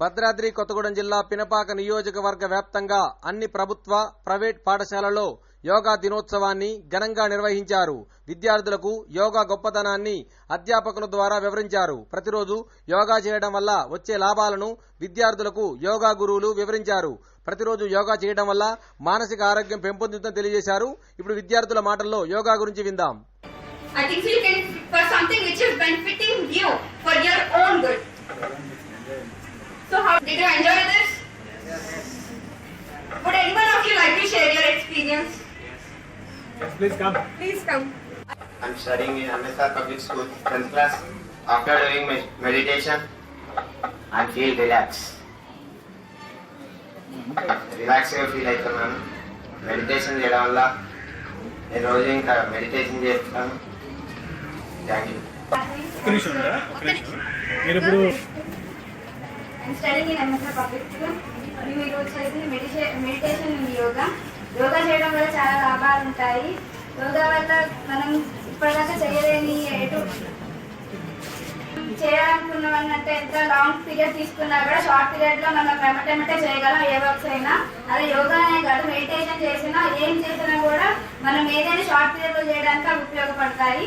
భద్రాద్రి కొత్తగూడెం జిల్లా పినపాక నియోజకవర్గ వ్యాప్తంగా అన్ని ప్రభుత్వ ప్రైవేట్ పాఠశాలల్లో యోగా దినోత్సవాన్ని ఘనంగా నిర్వహించారు. విద్యార్థులకు యోగా గొప్పతనాన్ని అధ్యాపకుల ద్వారా వివరించారు. ప్రతిరోజు యోగా చేయడం వల్ల వచ్చే లాభాలను విద్యార్థులకు యోగా గురువులు వివరించారు. ప్రతిరోజు యోగా చేయడం వల్ల మానసిక ఆరోగ్యం పెంపొందుతుందని తెలియజేశారు. ఇప్పుడు విద్యార్థుల మాటల్లో యోగా గురించి విందాం. I think you can for something which is benefiting you for your own good. So how did you enjoy this? Would anyone of you like to share your experience? Please come. Please come. I'm studying in MSR Public School, 10th class. After doing med- meditation, I feel relaxed. రిలాక్స్గా feel అవుతున్నాను meditation చేయడం వల్ల నేను రోజు ఇంకా meditation చేస్తాను thank you. మీరు ఇప్పుడు and study in MSR public School. మేము ఈరోజు మెడిటే మెడిటేషన్ అండ్ యోగా. యోగా చేయడం వల్ల చాలా లాభాలు ఉంటాయి. యోగా వల్ల మనం ఇప్పటిదాకా చేయలేని ఎటు చేయాలనుకున్నామన్నట్టు ఎంత లాంగ్ పీరియడ్ తీసుకున్నా కూడా షార్ట్ పీరియడ్లో మనం వెంటనే చేయగలం ఏ వర్క్స్ అయినా. అలా యోగా అనే కాదు మెడిటేషన్ చేసినా ఏం చేసినా కూడా మనం ఏదైనా షార్ట్ పీరియడ్లో చేయడానికి అవి ఉపయోగపడతాయి.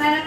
మనం